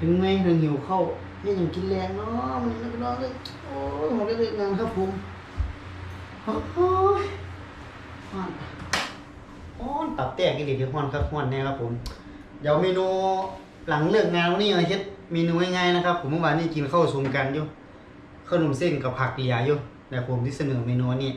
ถึงไงถึงหิวเข้าวนี่ยังกินแรงเนาะมันนี่น้องเลยโอ้ยผมได้เลิกงานครับผมโอ้ยฮอนฮ้อนตับแตกอีหลีที่ฮ้อนครับฮ้อนแน่ครับผมเดี๋ยวเมนูหลังเลิกงานวันนี้มาเฮ็ดเมนูง่ายๆนะครับ ผมเมื่อวานนี้กินข้าวซุมกันอยู่ขนมเส้นกับผักเหลียอยู่แต่ผมที่เสนอเมนูนี้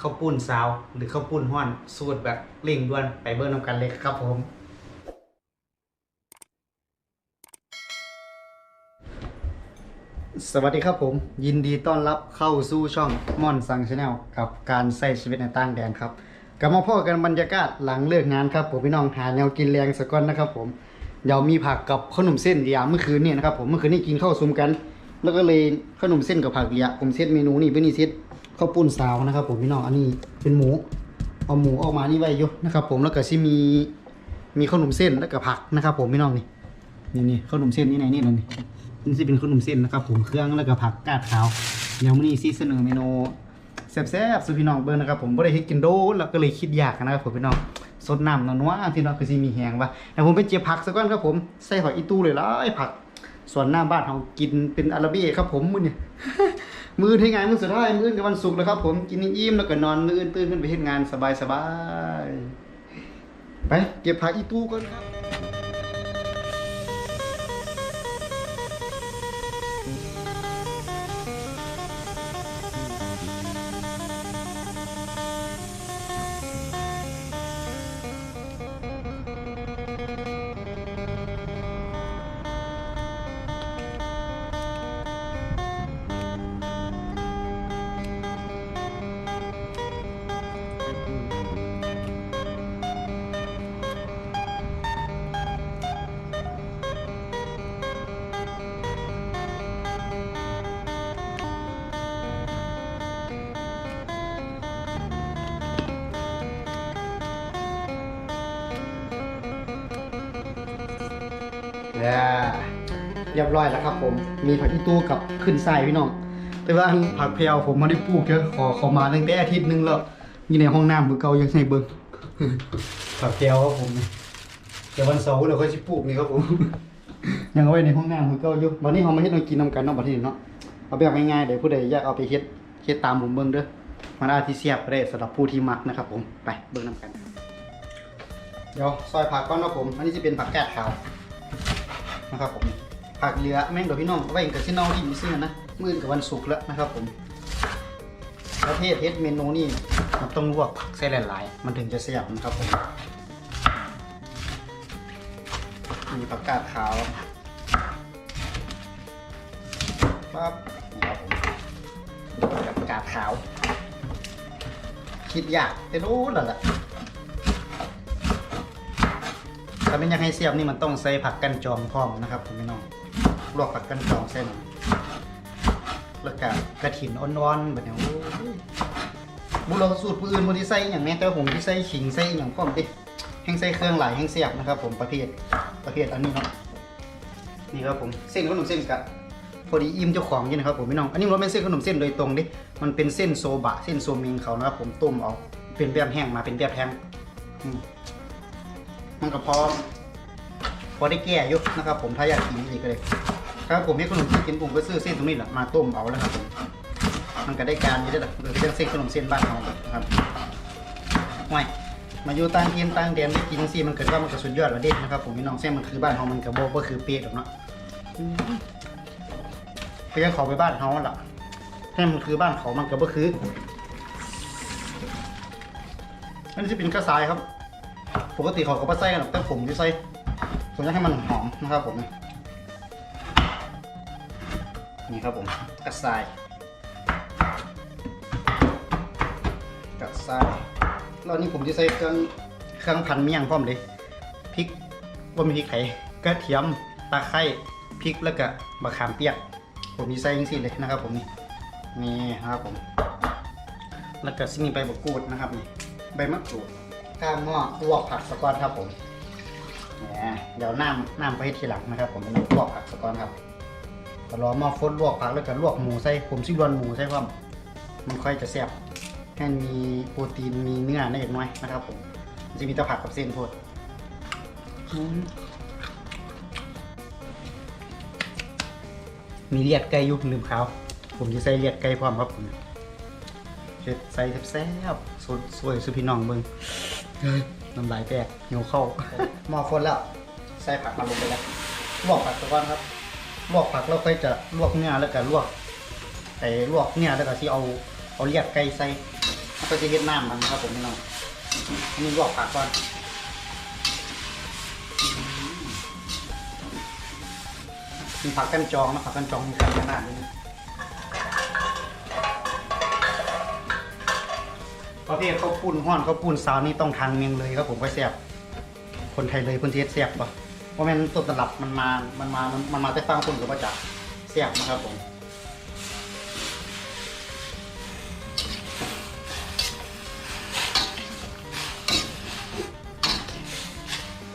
ข้าวปุ้นซาวหรือข้าวปุ้นห้อนสูตรแบบเร่งด่วนไปเบิ่งนำกันเลยครับผม สวัสดีครับผม ยินดีต้อนรับเข้าสู่ช่องม่อนซังชาแนลกับการใช้ชีวิตในต่างแดนครับกลับมาพบกันบรรยากาศหลังเลิกงานครับผมพี่น้องหาแนวกินแรงสักก้อนนะครับผมเดี๋ยวมีผักกับขนมเส้นเดียวเมื่อคืนนี่นะครับผมเมื่อคืนนี้กินข้าวซุมกัน แล้วก็เลยขนมเส้นกับผักเดียวผมเซตเมนูนี่เป็นนี่เซตข้าวปุ้นซาวนะครับ ผมพี่น้องอันนี้เป็นหมูเอาหมูออกมานี่ไว้ยู่นะครับ ผมแล้วก็ซิมีมีขนมเส้นแล้วก็ผักนะครับ ผมพี่น้องนี่นี่นี่ขนมเส้นนี่ไหนนี่นั่นนี่ นี่จะเป็นขนมเส้นนะครับผมเครื่องแล้วก็ผักกาดขาวเดี๋ยวมื้อนี้ซีเสนอเมนูแซ่บๆสุพี่น้องเบิ่งนะครับผมบ่ได้เฮ็ดกินโดนแล้วก็เลยคิดยากนะครับผมพี่น้องสดน้ำนัวๆพี่น้องคือสิมีแหงว่าแต่ผมไปเจียผักซะก่อนครับผมใส่ผักอีตู้เลยหลายผักส่วนหน้าบ้านเฮากินเป็นอาราบีครับผมมื้อนี้มื้อที่งานมื้อสุดท้ายมื้อกับวันศุกร์แล้วครับผมกินอิ่มแล้วก็นอนมื้ออื่นตื่นขึ้นไปเฮ็ดงานสบายๆไปเก็บผักอีตู้ก่อนครับ แล้วเรียบร้อยแล้วครับผม มีผักอีตู้กับขึ้นไส้พี่น้อง แต่ว่าผักเพลวผมไมาได้ปลูกเยอะขอขามาตั้งแต่อาทิตย์หนึงแล้วอยู่ในห้องน้ำเบอเก่ายังใส่เบิ้งผักเพลวครับผมเดี๋ยววันเสาร์เดี๋ยวค่อยสิปลูกนี่ครับผม ยังเอาไว้ในห้องน้ำเบอเก่าอยู่วันนี้เรามาเฮ็ดมากินน้ำกันเนาะบัดนี้เนาะ เอาแบบง่ายๆเดี๋ยวผู้ใดอยากเอาไปเฮ็ดเฮ็ดตามผมเบิ่งเด้อ มันอาจสิเสียบก็ได้สำหรับผู้ที่มักนะครับผม ไปเบิ่งน้ำกัน เดี๋ยวซอยผักก่อนนะผม อันนี้จะเป็นผักแกาดขาว นะครับผมผักเหลือแม่งเดี๋ยวพี่น้องเอาไว้กับที่เน่าที่มีซื้อนะมื้ออนกับวันศุกร์แล้วนะครับผมประเภทเฮ็ดเมนูนี่มันต้องลวกผักใส่หลายๆ มันถึงจะเสียบนะครับผมมีผักกาดขาวปั๊บนี่ครับผมผักกาดขาว คิดยากแต่รู้แล้วล่ะ ถ้าเป็นอยากให้เสียบนี่มันต้องใส่ผักกันจองพร้อมนะครับผมพี่น้องลวกผักกันจองเส้นแล้วก็กระถินอ่อนๆแบบนี้บุเราสูตรผู้อื่นบนที่ใส่อย่างนี้แต่ผมที่ใส่ขิงใส่อย่างพร้อมดิแห้งใส่เครื่องหลายแห้งเสียบนะครับ ผมประเภทประเภทอันนี้เนาะนี่ครับผมเส้นขนมเส้นกับพอดีอิ่มเจ้าของนี่นะครับผมพี่น้อง อันนี้มันเป็นเส้นขนมเส้นโดยตรงดิ มันเป็นเส้นโซบะเส้นโซมิงเขานะครับผมต้มเอาเป็นแบบแห้งมาเป็นแบบแห้งอื มันก็พอพอได้แก่อยุนะครับ ผมถ้าอยากกินอีกก็เลยครับผมให้ขนมจีนกินผมก็ซื้อเส้นตรงนี้แหละมาต้มเอาแล้วครับผมมันก็ได้การอยู่ได้แหละคือเป็นเส้นขนมเส้นบ้านเราครับไม่มาอยู่ต่างถิ่นต่างแดนได้กินสิมันเกิดว่ามันก็สุดยอดประเด็นะครับผมพี่น้องเส้นมันคือบ้านเรามันกระโบก็คือเปี๊ยกเนาะเพียงเขาไปบ้านเขาล่ะแค่มันคือบ้านเขามันก็บ่คืออันนี้จะเป็นกระสายครับ ปกติเขาก็ไม่ใส่กันหรอกแต่ผมจะใส่ผมจะให้มันหอมนะครับผม นี่ครับผมกระชายกระชายแล้วนี่ผมจะใส่เครื่องเครื่องพันเมี่ยงพร้อมเลยพริกว่ามีพริกไข่กระเทียมตะไคร้พริกแล้วก็มะขามเปียก ผมจะใส่ย่างนี้เลยนะครับ ผมนี่นี่นะครับผม แล้วก็สิ่งนี้ใบมะกรูดนะครับนี่ใบมะกรูด ข้ามหม้อลวกผักสะก้อนครับผมเนี่ยเดี๋ยวน้ำน้ำไปให้ทีหลังนะครับผมลวกผักสะก้อนครับก็รอหม้อฟดลวกผักแล้วก็ลวกหมูใส่ผมซิรวนหมูใส่ความมันค่อยจะแซ่บให้มีโปรตีนมีเนื้อนิดหน่อยนะครับผมจะมีตะผักกับเส้นพดมีเลียดไก่ยู่ลืมเขาผมจะใส่เลียดไก่พร้อมครับผมเฮ็ดใส่แซ่บๆสดสวยสุพี่น้องเบิ่ง เฮ้ยน้ำลายแตกหิวเข้าวหม้อฟนแล้ว ใส่ผักมาลงไปแล้ว ลวกผักก่อนครับ ลวกผักแล้วค่อยจะลวกเนื้อแล้วก็ลวกไอ้ลวกเนื้อแล้วก็ที่เอาเอาเลียดไก่ใส่แล้วก็จะเฮ็ดน้ำมันครับผมพี่น้องอันนี้ลวกผักก่อนมีผักกันจองนะผักกันจองมีกันขนาดนี้ ประเภทข้าวปุ้นห้อนข้าวปุ้นสาวนี่ต้องทางเมียงเลยครับผมก็แซ่บคนไทยเลยคนเทศแซ่บปะเพราะแม่นต้นตลับมันมา มันมามันมันมาแต่ฟังคนหรือว่าจากแซ่บนะครับผม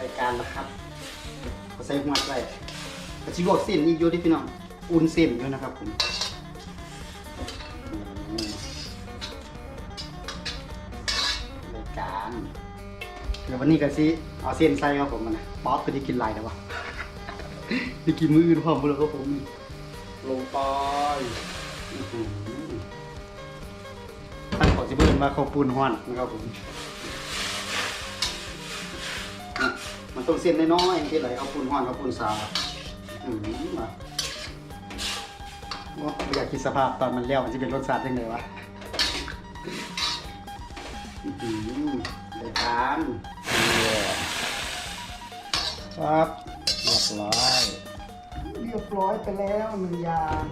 รายการนะครับก็ใส่หัวใส่กระชิลวกเส้นอีกอยู่ที่พี่น้อง อุ่นเส้นอยู่นะครับผมายการเดี๋ยววันนี้ก็สิเอาเส้นใส่ครับผมมันนะป๊อปก็ได้กินหลายแต่ว่าได้กินมืออื่นพร้อมหมดแล้วครับผมลงไปอื้อหือท่านขอจะเบิ่งว่าข้าวปุ้นฮ้อนนะครับผมอะมันต้องเส้นน้อยๆที่ไหลเอาปุ้นฮ้อนเอาปุ้นซาอืมว่ะโอ้ไม่อยากคิดสภาพตอนมันเลี้ยวมันจะเป็นรสชาติยังไงวะ อืมเลยทานครับเรียบร้อยเรียบร้อยไปแล้วหนึ่งอย่าง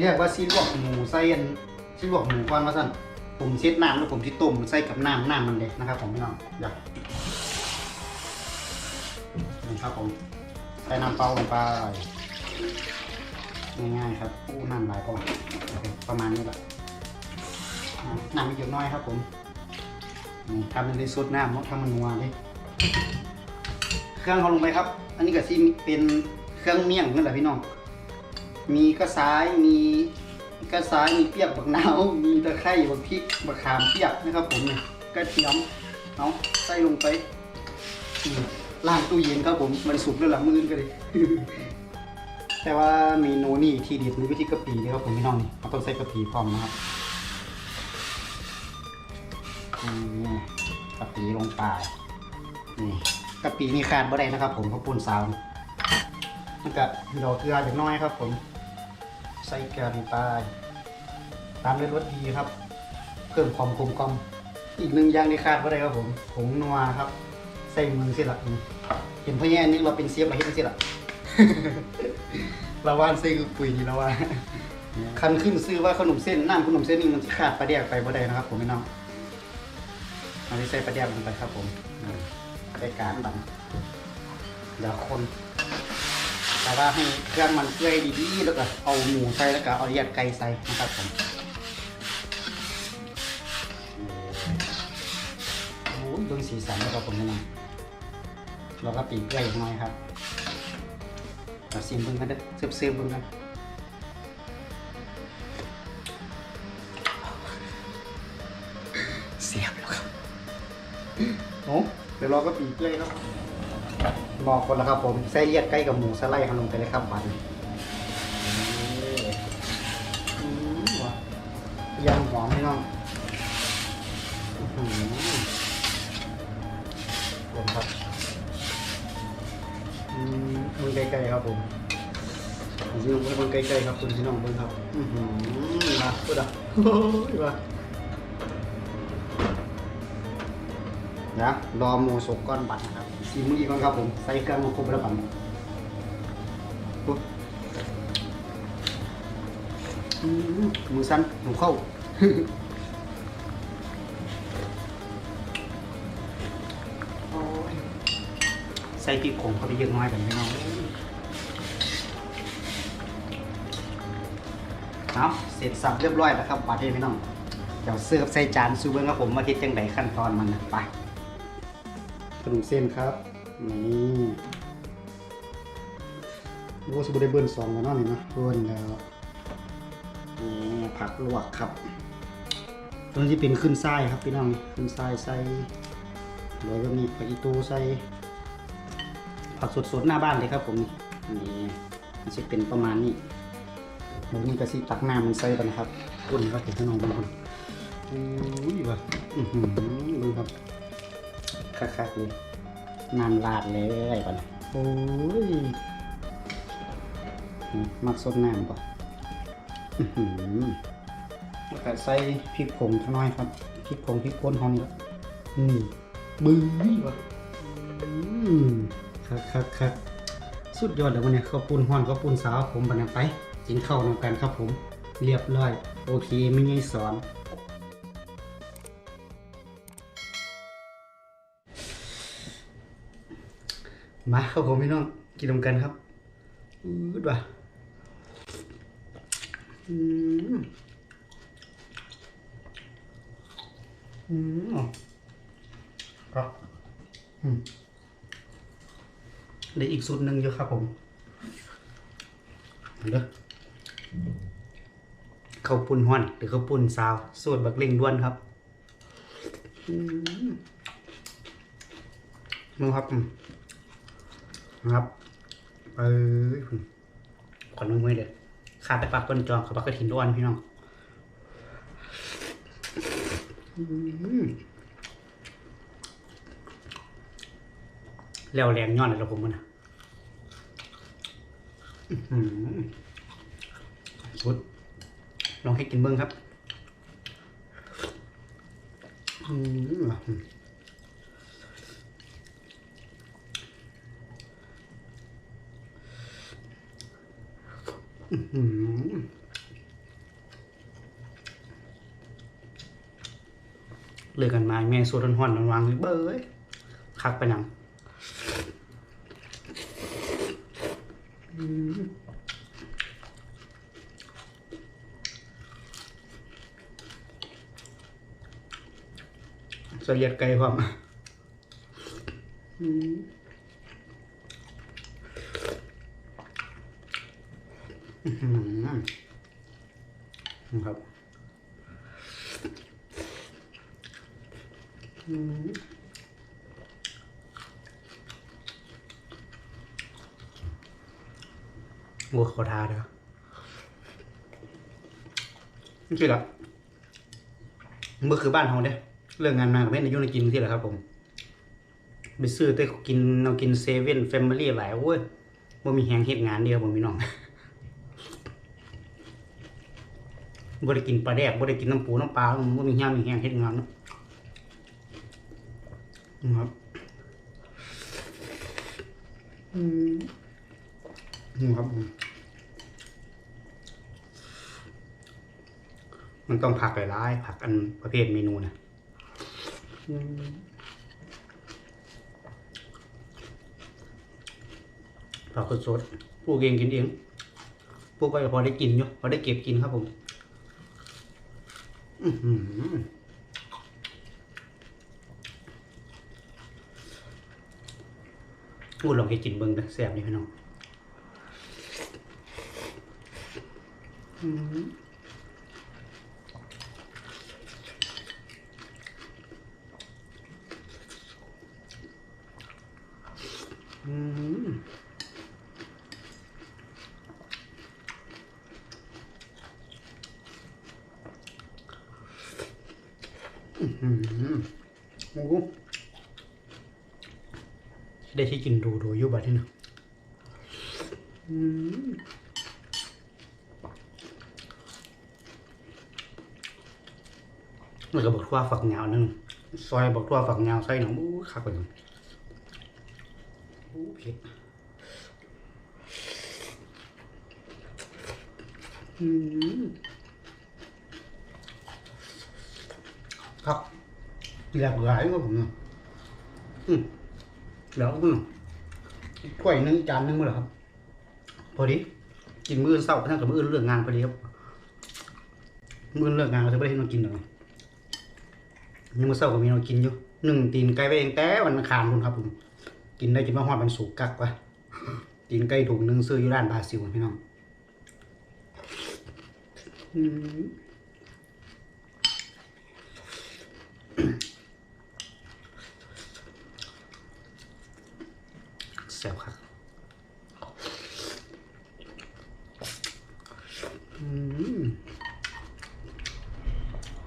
เรียกว่าซีลวกหมูใส่อันซีลวกหมูก่อนมาสั่นผมเช็ดน้ำแล้วผมที่ต้มใส่กับน้ำน้ำมันเลยนะครับผมพี่น้องเดี๋ยวนี่ครับผมใส่น้ำเปล่าลงไปง่ายๆครับอู้น้ำหลายพอโอเคประมาณนี้แหละอ่า น้ำไม่เยอะน้อยครับผมนี่ทำเป็นเลยสุดน้ำเนาะทำมันนัวเลยเครื่องเขาลงไปครับ อันนี้ก็ซีเป็นเครื่องเมี่ยงนั่นแหละพี่น้อง มีกระซ้ายมีกระซ้ายมีเปียกบักนาวมีตะไคร้บักพริกบักขามเปียกนะครับ ผมเนี่ยกระเทียมเอาะใส่ลงไปล้างตู้เย็นครับผมมันสุกแล้วหลังมืออนก็เลย แต่ว่าเมนูนี่ที่เด็ดมีวิธีกะปินะครับผมพี่น้องนี่เราต้องใส่กะปิพร้อมนะครับ กะปิลงไปนี่กะปินี่ขาดบ่ได้นะครับ ผมข้าวปุ้นสาวมันก็ดอกเกลืออย่างน้อยครับ ผมใส่เกลือลงไปตามด้วยรสดีครับเพิ่มความกลมกล่อมอีกหนึ่งอย่างที่ขาดบ่ได้ครับผมผงนัวครับ ใส่มือสิละนี่เห็นพ่อแย่นึกเราเป็นเสียบเราเห็นสิละเราว่านซื้อปุ๋ยนี่แล้วว่าคันขึ้นซื้อว่าขนมเส้นน้ำขนมเส้นนี่มันสิขาดปลาแดกไปบ่ได้นะครับ ผมพี่น้อง เอาไปใส่ปลาแดกลงไปครับผมใส่การบันเดี๋ยวคนแต่ว่าให้เครื่องมันเปื่อยดีๆแล้วก็เอาหมูใส่แล้วก็เอาเลียดไก่ใส่นะครับผมโอ้ยเบิ่งสีสันนะครับผมพี่น้องเราก็ปีกเปื่อยหน่อยครับเราซิมเบิ่งกันเด้อเสิร์ฟเสิร์ฟเบิ่งกัน เดี๋ยวเราก็ปีกเลยครับบอกคนละครับผมใส่เลียดใกล้กับหมูสไลด์ทำลงไปเลยครับบันอืมว่ะยำหอมพี่น้องอื้อหือผมครับอืมเบิ่งไกลๆครับผมผมสิเบิ่งไกลๆครับคุณพี่น้องเบิ่งครับ อือหือมาพูดอะโอ้ยว่า นะรอหมูสุกก้อนบัตรนะครับสีมืออีกก่อนครับผม ใส่เครื่องมาครบแล้วบัตรปุ๊บอืมมือสั้นหนูเข้าโอ้ยใส่พริกผงเข้าไปเยอะน้อยกันพี่น้องเอาเสร็จสับเรียบร้อยแล้วครับบาดเทพี่น้องเดี๋ยวเสิร์ฟใส่จานซูเบิ้งครับผมมาคิดจังไดขั้นตอนมันนะไป ขนมเส้นครับ นี่รู้ว่าสบู่ได้เบิ้ลสองแล้วเนาะนี่เนาะเบิ้ลแล้วนี่ผักลวกครับตัวนี้จะเป็นขึ้นไส้ครับพี่น้อง ขึ้นไส้ใส่แล้วก็มีผักอีตูใส่ผักสดๆหน้าบ้านเลยครับผมนี่นี่มันจะเป็นประมาณนี้เดี๋ยวนี้ก็สิตักน้ำมันใส่ไปนะครับอุ่นก็ถึงข้างนอกบางคนอุ้ยว่ะอือหือดูครับ คักๆเลยน้ำลาดเลยก่อนโอ้ยอืมมักสดน้ำป่ะอื้อหือแล้วก็ใส่พริกผงข้างน้อยครับพริกผงพริกป่นห้องนี้อืมบึ้ยว่ะอืมครับครับครับสุดยอดเลยวันนี้ข้าวปุ้นห้อนข้าวปุ้นสาวผมบันนั้นไปกินข้าวนำกันครับผม เรียบร้อย โอเคไม่ง่ายสอน มาครับผมพี่น้องกินนำกันครับอืดว่ะอืมอืมครับอืมเหลืออีกสูตรหนึ่งอยู่ครับผมเด้อข้าวปุ้นห้อนหรือข้าวปุ้นซาว สูตรบักเล่งด้วนครับอืมมึงครับ อืมครับเอ้ยขอนมือมือเด้อขาดแต่ปากก้นจองกับปากกระถินด้วนพี่น้องแล้วแรงย้อนเลยเราผมมันนะอื้อหือสุดลองให้กินเบิ้งครับ อืมอื้อหือ เลิกกันมาแม่สูดร้อนๆวางๆเบ้ยคักไปหนังเสียดไก่ความอืมอื้อหือ ครับอืมวัวเขาทาเด้อนี่คือละเมื่อคือบ้านเขาเด้เรื่องงานมากับแม่ในยุ่งในกินที่แหละครับผม ไปซื้อแต่กินเรากินเซเว่นแฟมิลี่หลายโอ้ยว่ามีแหงเฮ็ดงานเดียวผมพี่น้อง บ่ได้กินปลาแดกบ่ได้กินน้ำปูน้ำปลาบ่มีแห้งมีแห้งเฮ็ดงานเนาะครับอืมครับผมมันต้องผักหลายๆผักอันประเภทเมนูนะผักสดๆปลูกเองกินเองปลูกไปก็พอได้กินอยู่พอได้เก็บกินครับผม อื้อหือพูดลองให้กินเบิ้งนะแซ่บนี่พี่น้อง อืมอืมอื้อหือ โอ้โหได้ที่กินดูดูอยู่บัดนี้นะอืมแล้วก็บอกว่าฝักเงาหนึ่งซอยบอกว่าฝักเงาใส่หนังอู้คักไปเลยอู้เผ็ดอืม ครับหลากหลายครับผมเนี่ยอืมแล้วอืมถ้วยหนึงจานหนึงมั้งเหรอครับ พอดี กินมื้อเศร้าท่านกับมื้ออนเลิกงานพอดีครับมื้ออนเลิกงานเราจะไม่ได้ให้เรากินหรอกยังมื้อเศร้าก็มีเรากินอยู่หนึ่งตีนไก่ไปเองแต่วันอังคารคุณครับผม กินได้กินมาฮอดมันสุกกักวะตีนไก่ถุงหนึงซื้ออยู่ร้านบาซิลพี่น้องอื แซ่ครับม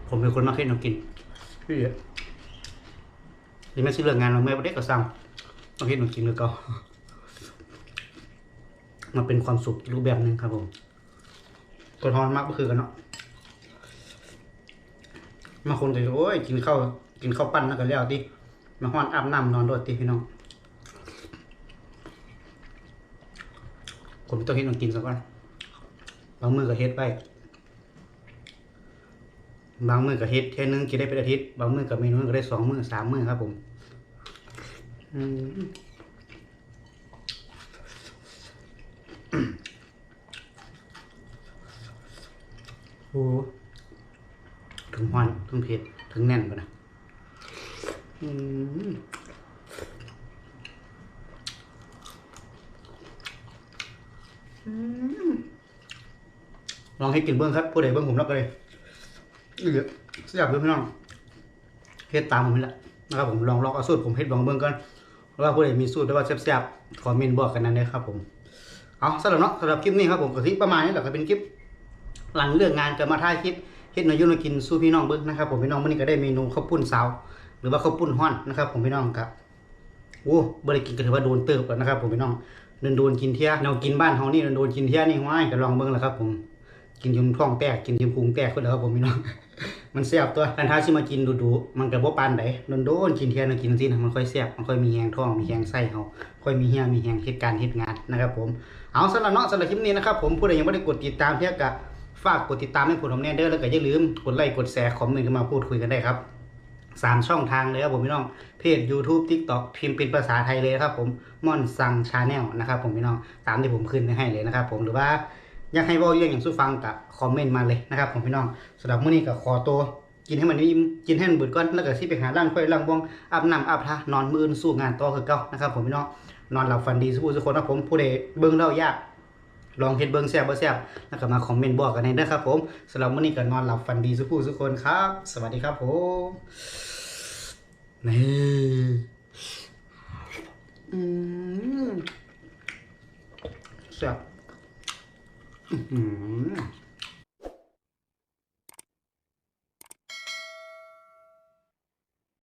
ผมเป็นคนมากขึ้นน้ำกินพี่เยอะยังไม่ใช่เรื่องงานเราไม่ประเด็กก็สั่งมาขึ้นน้ำกินแล้วก็มาเป็นความสุขรูปแบบหนึ่งครับผมกระทอนมากก็คือกันเนาะมาคนจะโอ้ยกินข้าวกินข้าวปั้นแล้วก็แล้วดิมาห้อนอาบน้ำนอนโดดตีพี่น้อง ผมต้องเฮ็ดแนวกินซะก่อนบางมือก็เฮ็ดไปบางมือก็เฮ็ดแค่นึงกินได้เป็นอาทิตย์บางมือก็เมนูนึงก็ได้สองมือสามมือครับผมอืมโอ้ถึงหวานถึงเผ็ดถึงแน่นปะนะอืมอืม ลองให้กินเบิ้องครับผู้ใดเบิ้องผมรับเลยเหลือเสียบเพื่อนพี่น้องเฮ็ดตามผมนี่แหละนะครับผมลองลองเอาสูตรผมเฮ็ดลองเบิ่งก่อนว่าผู้ใดมีสูตรหรือว่าแซ่บๆคอมเมนต์บอกกันนั้นเลยครับ ผมเอาสำหรับเนาะสำหรับคลิปนี้ครับผมก็สิประมาณนี้แหละก็เป็นคลิป หลังเลิกงานก็มาถ่ายคลิปเฮ็ดนยยุ่นกินสู้พี่น้องเบิ่งนะครับผมพี่น้องมื้อนี้ก็ได้เมนูข้าวปุ้นสาวหรือว่าข้าวปุ้นฮ้อนนะครับ ผมพี่น้องครับโอ้บ่ได้กินก็ถือว่าโดนเติบแล้วนะครับ ผมพี่น้อง โดนโดนกินเที่ยแนวกินบ้านเฮานี่โดนโดนกินเที่ยนี่ห้วยก็ลองเบิ่งแหละครับ ผม กินจนท้องแตกกินจนพุงแตกขึ้นแล้วครับผมพี่น้องมันแซ่บตัวคันท้าสิมากินดูๆมันก็บ่ปานใดโดนกินเที่ยนกินจังซี่นะมันค่อยแซ่บมันค่อยมีแฮงท้องมีแฮงไส้เฮาค่อยมีเหี่ยมีแฮงเฮ็ดการณ์เฮ็ดงานนะครับผมเอาสำหรับเนาะสำหรับคลิปนี้นะครับผมผู้ใดยังบ่ได้กดติดตามเที่ยก็ฝากกดติดตามให้ผมแน่เด้อแล้วก็อย่าลืมกดไลค์กดแชร์คอมเมนต์กันมาพูดคุยกันได้ครับ สามช่องทางเลยครับผมพี่น้อง เพจ YouTube TikTok พิมพ์เป็นภาษาไทยเลยครับผมม่อนซังชาแนลนะครับผมพี่น้องตามที่ผมขึ้นให้เลยนะครับผมหรือว่าอยากให้ว่าเรื่องอย่างสู้ฟังกับคอมเมนต์มาเลยนะครับผมพี่น้องสำหรับมื้อนี้ก็ขอตัวกินให้มันอิ่มกินให้มันเบิดก่อนแล้วก็สิไปหาร่างค่อยร่างบ้องอาบน้ำอาบท่านอนมื้ออื่นสู้งานต่อคือเก่านะครับผมพี่น้องนอนหลับฝันดีสุขสุขคนนะผมผู้ใดเบิ่งแล้วยาก ลองเห็นเบิ้งแซ่บบ่แซ่บแล้วก็มาคอมเมนต์บอกกันในนะครับผมสำหรับมื้อนี้ก็นอนหลับฝันดีสุขสุกคนครับ สวัสดีครับผมนี่อืมแซ่บอืม